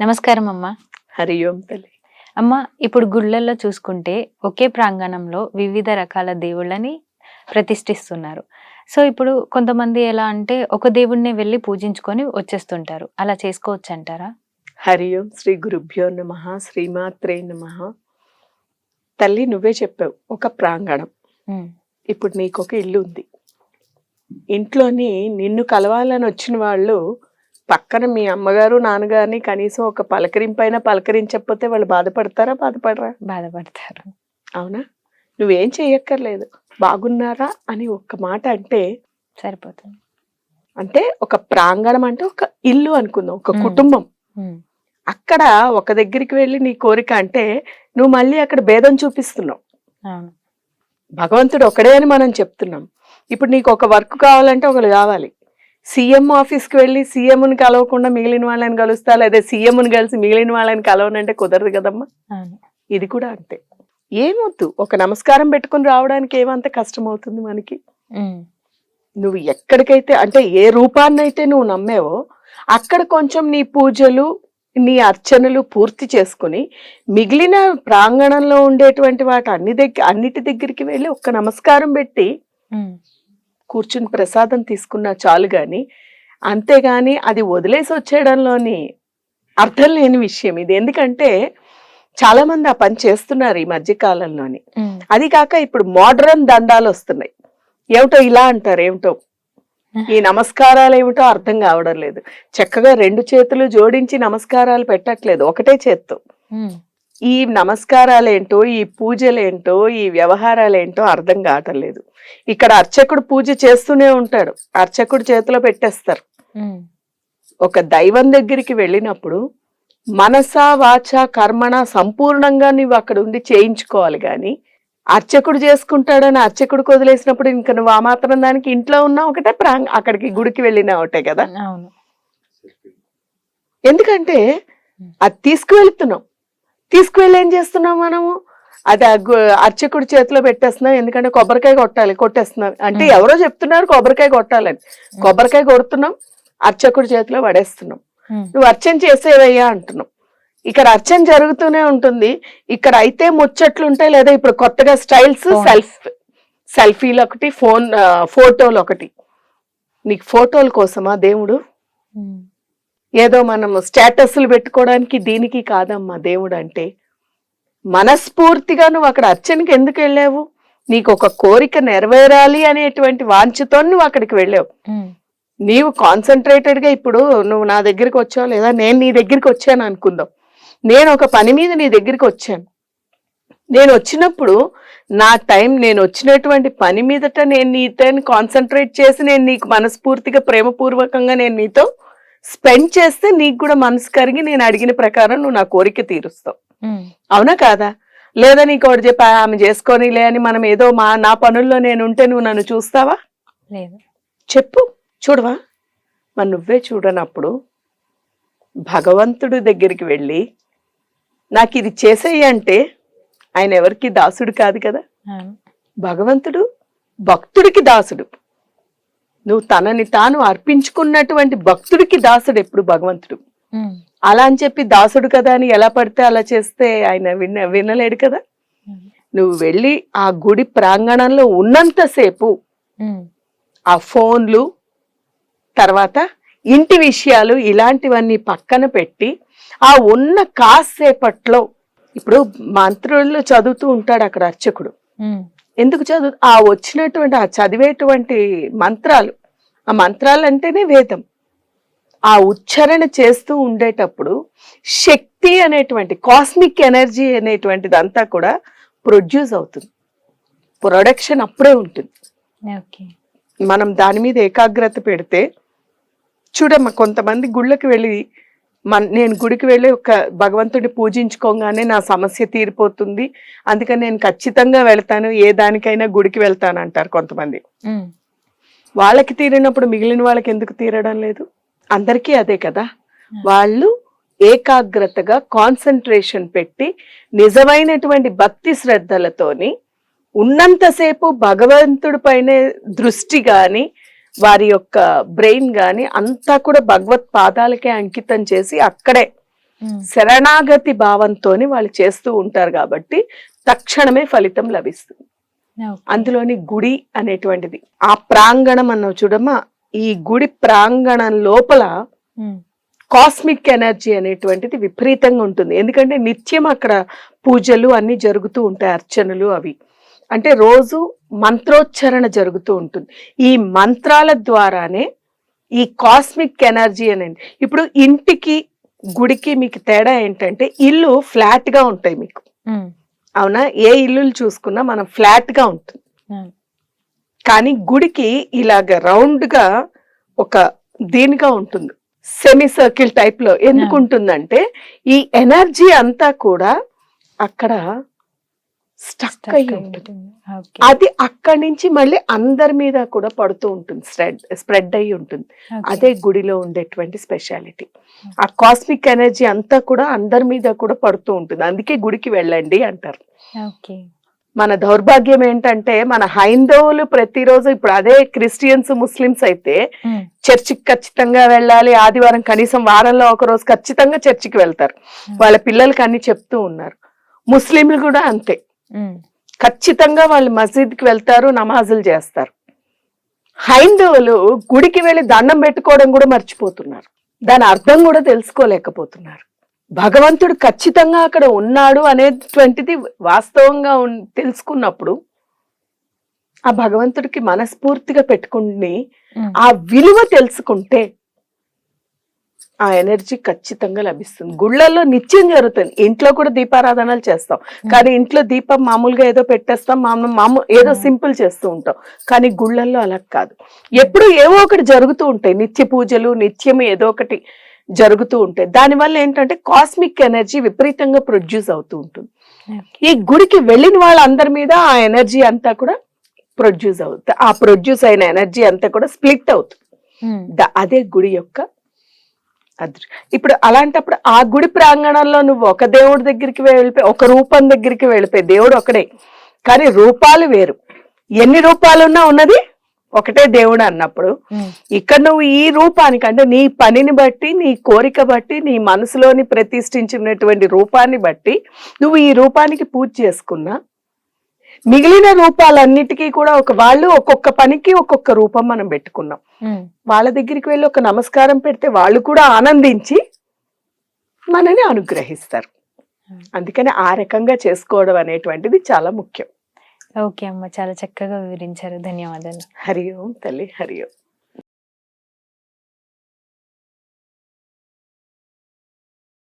నమస్కారం అమ్మా హరి ఓం తల్లి. అమ్మ ఇప్పుడు గుళ్ళల్లో చూసుకుంటే ఒకే ప్రాంగణంలో వివిధ రకాల దేవుళ్ళని ప్రతిష్ఠిస్తున్నారు. సో ఇప్పుడు కొంతమంది ఎలా అంటే ఒక దేవుడిని వెళ్ళి పూజించుకొని వచ్చేస్తుంటారు. అలా చేసుకోవచ్చు అంటారా హరి ఓం శ్రీ గురుభ్యో నమ శ్రీమాత్రే నమ. తల్లి నువ్వే చెప్పావు ఒక ప్రాంగణం. ఇప్పుడు నీకు ఒక ఇల్లు ఉంది ఇంట్లోని నిన్ను కలవాలని వచ్చిన వాళ్ళు పక్కన మీ అమ్మగారు నాన్నగారిని కనీసం ఒక పలకరింపైనా పలకరించకపోతే వాళ్ళు బాధపడతారా బాధపడరా? బాధపడతారు. అవునా? నువ్వేం చెయ్యక్కర్లేదు. బాగున్నారా అని ఒక్క మాట అంటే సరిపోతుంది. అంటే ఒక ప్రాంగణం అంటే ఒక ఇల్లు అనుకుందాం ఒక. కుటుంబం. అక్కడ ఒక దగ్గరికి వెళ్ళి నీ కోరిక అంటే నువ్వు మళ్ళీ అక్కడ భేదం చూపిస్తున్నావు. భగవంతుడు ఒకడే అని మనం చెప్తున్నాం. ఇప్పుడు నీకు ఒక వర్క్ కావాలంటే ఒకరు కావాలి. సీఎం ఆఫీస్కి వెళ్ళి సీఎంని కలవకుండా మిగిలిన వాళ్ళని కలుస్తా లేదా సీఎంని కలిసి మిగిలిన వాళ్ళని కలవనంటే కుదరదు కదమ్మా. ఇది కూడా అంతే. ఏమొద్దు ఒక నమస్కారం పెట్టుకుని రావడానికి ఏమంత కష్టం అవుతుంది మనకి నువ్వు ఎక్కడికైతే అంటే ఏ రూపాన్నైతే నువ్వు నమ్మేవో అక్కడ కొంచెం నీ పూజలు నీ అర్చనలు పూర్తి చేసుకుని మిగిలిన ప్రాంగణంలో ఉండేటువంటి వాటి అన్ని దగ్గర అన్నిటి దగ్గరికి వెళ్ళి ఒక్క నమస్కారం పెట్టి కూర్చుని ప్రసాదం తీసుకున్నా చాలు గాని అంతేగాని అది వదిలేసి వచ్చేయడంలోని అర్థం లేని విషయం ఇది. ఎందుకంటే చాలా మంది ఆ పని చేస్తున్నారు ఈ మధ్య కాలంలోని. అది కాక ఇప్పుడు మోడర్న్ దండాలు వస్తున్నాయి. ఏమిటో ఇలా అంటారు ఏమిటో? ఈ నమస్కారాలు ఏమిటో అర్థం కావడం లేదు. చక్కగా రెండు చేతులు జోడించి నమస్కారాలు పెట్టట్లేదు. ఒకటే చేత్తో. ఈ నమస్కారాలేంటో ఈ పూజలేంటో ఈ వ్యవహారాలేంటో అర్థం కావటం లేదు ఇక్కడ అర్చకుడు పూజ చేస్తూనే ఉంటాడు. అర్చకుడు చేతిలో పెట్టేస్తారు. ఒక దైవం దగ్గరికి వెళ్ళినప్పుడు మనస వాచ కర్మణ సంపూర్ణంగా నువ్వు అక్కడ ఉండి చేయించుకోవాలి కానీ అర్చకుడు చేసుకుంటాడని అర్చకుడికి వదిలేసినప్పుడు ఇంకా నువ్వు ఆ మాత్రం దానికి ఇంట్లో ఉన్నా ఒకటే ప్రాంగ్ అక్కడికి గుడికి వెళ్ళినా ఒకటే కదా? ఎందుకంటే అది తీసుకువెళ్తున్నాం. తీసుకువెళ్ళి ఏం చేస్తున్నాం మనము? అది అర్చకుడి చేతిలో పెట్టేస్తున్నాం. ఎందుకంటే కొబ్బరికాయ కొట్టాలి కొట్టేస్తున్నాం. అంటే. ఎవరో చెప్తున్నారు కొబ్బరికాయ కొట్టాలని. కొబ్బరికాయ కొడుతున్నాం అర్చకుడి చేతిలో పడేస్తున్నాం. నువ్వు అర్చన చేసేవయ్యా అంటున్నాం. ఇక్కడ అర్చన జరుగుతూనే ఉంటుంది. ఇక్కడ అయితే ముచ్చట్లు ఉంటాయి లేదా ఇప్పుడు కొత్తగా స్టైల్స్. సెల్ఫ్ సెల్ఫీలు ఒకటి ఫోన్ ఫోటోలు ఒకటి. నీకు ఫోటోల కోసమా దేవుడు? ఏదో మనం స్టేటస్లు పెట్టుకోవడానికి దీనికి కాదమ్మా దేవుడు అంటే. మనస్ఫూర్తిగా నువ్వు అక్కడ అర్చనకి ఎందుకు వెళ్ళావు? నీకు ఒక కోరిక నెరవేరాలి అనేటువంటి వాంఛతో నువ్వు అక్కడికి వెళ్ళావు. నీవు కాన్సన్ట్రేటెడ్గా ఇప్పుడు నువ్వు నా దగ్గరికి వచ్చావు లేదా నేను నీ దగ్గరికి వచ్చాను అనుకుందాం. నేను ఒక పని మీద నీ దగ్గరికి వచ్చాను. నేను వచ్చినప్పుడు నా టైం నేను వచ్చినటువంటి పని మీదట నేను నీతో కాన్సన్ట్రేట్ చేసి నేను నీకు మనస్ఫూర్తిగా ప్రేమపూర్వకంగా నేను నీతో స్పెండ్ చేస్తే నీకు కూడా మనసు కరిగి నేను అడిగిన ప్రకారం నువ్వు నా కోరిక తీరుస్తావు. అవునా కాదా? లేదా నీకు ఒకటి చెప్పా ఆమె చేసుకోనిలే అని మనం ఏదో మా నా పనుల్లో నేను ఉంటే నువ్వు నన్ను చూస్తావా? లేదు. చెప్పు చూడవా? మరి నువ్వే చూడనప్పుడు భగవంతుడి దగ్గరికి వెళ్ళి నాకు ఇది చేసేయి అంటే ఆయన ఎవరికి దాసుడు కాదు కదా? భగవంతుడు భక్తుడికి దాసుడు. నువ్వు తనని తాను అర్పించుకున్నటువంటి భక్తుడికి దాసుడు ఎప్పుడు భగవంతుడు. అలా అని చెప్పి దాసుడు కదా అని ఎలా పడితే అలా చేస్తే ఆయన విన్న వినలేడు కదా? నువ్వు వెళ్ళి ఆ గుడి ప్రాంగణంలో ఉన్నంతసేపు ఆ ఫోన్లు తర్వాత ఇంటి విషయాలు ఇలాంటివన్నీ పక్కన పెట్టి ఆ ఉన్న కాసేపట్లో ఇప్పుడు మంత్రులు చదువుతూ ఉంటాడు అక్కడ అర్చకుడు. ఎందుకు చదువు? ఆ వచ్చినటువంటి ఆ చదివేటువంటి మంత్రాలు. ఆ మంత్రాలు అంటేనే వేదం. ఆ ఉచ్చారణ చేస్తూ ఉండేటప్పుడు శక్తి అనేటువంటి కాస్మిక్ ఎనర్జీ అనేటువంటిది అంతా కూడా ప్రొడ్యూస్ అవుతుంది. ప్రొడక్షన్ అప్పుడే ఉంటుంది. ఓకే. మనం దాని మీద ఏకాగ్రత పెడితే చూడమ్మా కొంతమంది గుళ్ళకి వెళ్ళి మన నేను గుడికి వెళ్ళి ఒక భగవంతుడిని పూజించుకోగానే నా సమస్య తీరిపోతుంది. అందుకని నేను ఖచ్చితంగా వెళ్తాను. ఏ దానికైనా గుడికి వెళ్తాను అంటారు కొంతమంది. వాళ్ళకి తీరినప్పుడు మిగిలిన వాళ్ళకి ఎందుకు తీరడం లేదు? అందరికీ అదే కదా. వాళ్ళు ఏకాగ్రతగా కాన్సన్ట్రేషన్ పెట్టి నిజమైనటువంటి భక్తి శ్రద్ధలతోని ఉన్నంతసేపు భగవంతుడి పైనే దృష్టి గాని వారి యొక్క బ్రెయిన్ గాని అంతా కూడా భగవత్ పాదాలకే అంకితం చేసి అక్కడే శరణాగతి భావంతోని వాళ్ళు చేస్తూ ఉంటారు కాబట్టి తక్షణమే ఫలితం లభిస్తుంది. అందులోని గుడి అనేటువంటిది. ఆ ప్రాంగణం అన్నావు చూడమ్మా ఈ గుడి ప్రాంగణం లోపల కాస్మిక్ ఎనర్జీ అనేటువంటిది విపరీతంగా ఉంటుంది. ఎందుకంటే నిత్యం అక్కడ పూజలు అన్ని జరుగుతూ ఉంటాయి అర్చనలు అవి. అంటే రోజు మంత్రోచ్చరణ జరుగుతూ ఉంటుంది. ఈ మంత్రాల ద్వారానే ఈ కాస్మిక్ ఎనర్జీ అనేది ఇప్పుడు ఇంటికి గుడికి మీకు తేడా ఏంటంటే ఇల్లు ఫ్లాట్గా ఉంటాయి మీకు. అవునా? ఏ ఇల్లులు చూసుకున్నా మనం ఫ్లాట్గా ఉంటుంది కానీ గుడికి ఇలాగ రౌండ్గా ఒక దీనిగా ఉంటుంది. సెమీ సర్కిల్ టైప్లో ఎందుకు Yeah. ఉంటుందంటే ఈ ఎనర్జీ అంతా కూడా అక్కడ స్టక్ stuck అయి అయి ఉంటుంది. అది అక్కడి నుంచి మళ్ళీ అందరి మీద కూడా పడుతూ ఉంటుంది. స్ప్రెడ్ స్ప్రెడ్ అయి ఉంటుంది. అదే గుడిలో ఉండేటువంటి స్పెషాలిటీ ఆ కాస్మిక్ ఎనర్జీ అంతా కూడా అందరి మీద కూడా పడుతూ ఉంటుంది. అందుకే గుడికి వెళ్ళండి అంటారు. మన దౌర్భాగ్యం ఏంటంటే మన హైందవులు ప్రతిరోజు ఇప్పుడు అదే క్రిస్టియన్స్ ముస్లిమ్స్ అయితే ఉమ్, చర్చికి ఖచ్చితంగా వెళ్ళాలి. ఆదివారం కనీసం వారంలో ఒక రోజు ఖచ్చితంగా చర్చికి వెళ్తారు. వాళ్ళ పిల్లలకి అన్ని చెప్తూ ఉన్నారు. ముస్లింలు కూడా అంతే. ఖచ్చితంగా వాళ్ళు మసీద్కి వెళ్తారు నమాజులు చేస్తారు. హైందవులు గుడికి వెళ్ళి దండం పెట్టుకోవడం కూడా మర్చిపోతున్నారు. దాని అర్థం కూడా తెలుసుకోలేకపోతున్నారు. భగవంతుడు ఖచ్చితంగా అక్కడ ఉన్నాడు అనేటువంటిది వాస్తవంగా తెలుసుకున్నప్పుడు ఆ భగవంతుడికి మనస్ఫూర్తిగా పెట్టుకుని ఆ విలువ తెలుసుకుంటే ఆ ఎనర్జీ ఖచ్చితంగా లభిస్తుంది. గుళ్ళల్లో నిత్యం జరుగుతుంది. ఇంట్లో కూడా దీపారాధనలు చేస్తాం. కానీ ఇంట్లో దీపం మామూలుగా ఏదో పెట్టేస్తాం మామూలు మామూలు ఏదో. సింపుల్ చేస్తూ ఉంటాం. కానీ గుళ్ళల్లో అలా కాదు. ఎప్పుడు ఏవో ఒకటి జరుగుతూ ఉంటాయి. నిత్య పూజలు నిత్యం ఏదో ఒకటి జరుగుతూ ఉంటాయి. దానివల్ల ఏంటంటే కాస్మిక్ ఎనర్జీ విపరీతంగా ప్రొడ్యూస్ అవుతూ ఉంటుంది. ఈ గుడికి వెళ్ళిన వాళ్ళందరి మీద ఆ ఎనర్జీ అంతా కూడా ప్రొడ్యూస్ అవుతుంది. ఆ ప్రొడ్యూస్ అయిన ఎనర్జీ అంతా కూడా స్ప్లిట్ అవుతుంది. అదే గుడి యొక్క ఇప్పుడు అలాంటప్పుడు ఆ గుడి ప్రాంగణంలో నువ్వు ఒక దేవుడి దగ్గరికి వెళ్ళిపోయి ఒక రూపం దగ్గరికి వెళ్ళిపోయి దేవుడు ఒకడే కానీ రూపాలు వేరు. ఎన్ని రూపాలున్నా ఉన్నది ఒకటే దేవుడు అన్నప్పుడు. ఇక్కడ నువ్వు ఈ రూపానికి అంటే నీ పనిని బట్టి నీ కోరిక బట్టి నీ మనసులోని ప్రతిష్ఠించినటువంటి రూపాన్ని బట్టి నువ్వు ఈ రూపానికి పూజ చేసుకున్నా మిగిలిన రూపాలన్నిటికీ కూడా ఒక వాళ్ళు ఒక్కొక్క పనికి ఒక్కొక్క రూపం మనం పెట్టుకున్నాం. వాళ్ళ దగ్గరికి వెళ్ళి ఒక నమస్కారం పెడితే వాళ్ళు కూడా ఆనందించి మనని అనుగ్రహిస్తారు. అందుకని ఆ రకంగా చేసుకోవడం అనేటువంటిది చాలా ముఖ్యం. ఓకే అమ్మ చాలా చక్కగా వివరించారు. ధన్యవాదాలు. హరి ఓం తల్లి హరి ఓం.